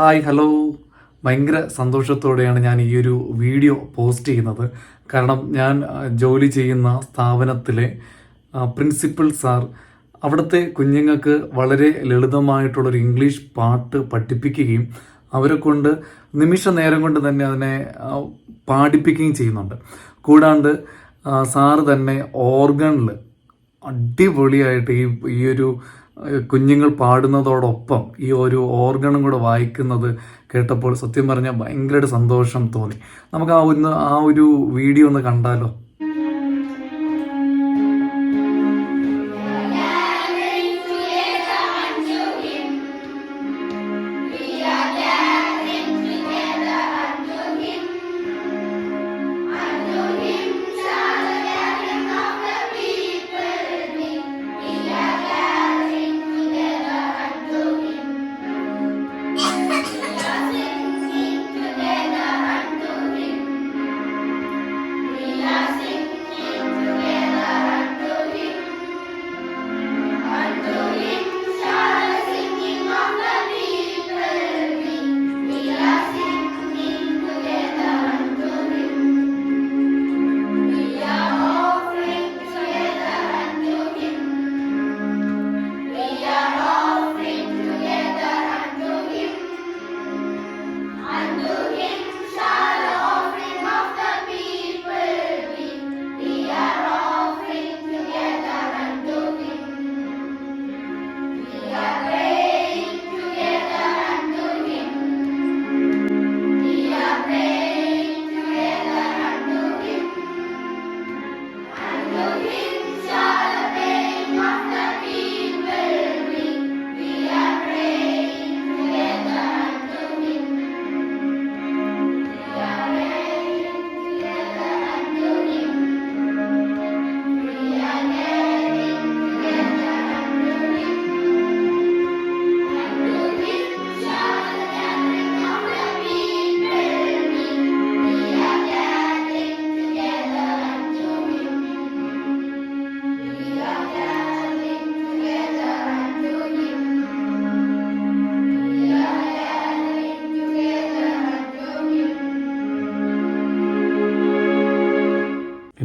Hi hello ഭയങ്കര സന്തോഷത്തോടെയാണ് ഞാൻ ഈ ഒരു വീഡിയോ പോസ്റ്റ് ചെയ്യുന്നത്. കാരണം ഞാൻ ജോലി ചെയ്യുന്ന സ്ഥാപനത്തിലെ പ്രിൻസിപ്പൽ സാർ അവിടുത്തെ കുഞ്ഞുങ്ങൾക്ക് വളരെ ലളിതമായിട്ടുള്ളൊരു ഇംഗ്ലീഷ് പാട്ട് പഠിപ്പിക്കുകയും അവരെ കൊണ്ട് നിമിഷ നേരം കൊണ്ട് തന്നെ അതിനെ പാടിപ്പിക്കുകയും ചെയ്യുന്നുണ്ട്. കൂടാണ്ട് സാറ് തന്നെ ഓർഗണിൽ അടിപൊളിയായിട്ട് ഈ ഈ ഒരു കുഞ്ഞുങ്ങൾ പാടുന്നതോടൊപ്പം ഈ ഒരു ഓർഗണും കൂടെ വായിക്കുന്നത് കേട്ടപ്പോൾ സത്യം പറഞ്ഞാൽ ഭയങ്കരമായിട്ട് സന്തോഷം തോന്നി. നമുക്ക് ആ ഒന്ന് ആ ഒരു വീഡിയോ ഒന്ന് കണ്ടാലോ?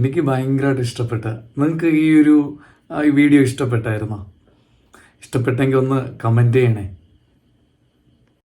എനിക്ക് ഭയങ്കരമായിട്ട് ഇഷ്ടപ്പെട്ട നിങ്ങൾക്ക് ഈ ഒരു വീഡിയോ ഇഷ്ടപ്പെട്ടായിരുന്നോ? ഇഷ്ടപ്പെട്ടെങ്കിൽ ഒന്ന് കമന്റ് ചെയ്യണേ.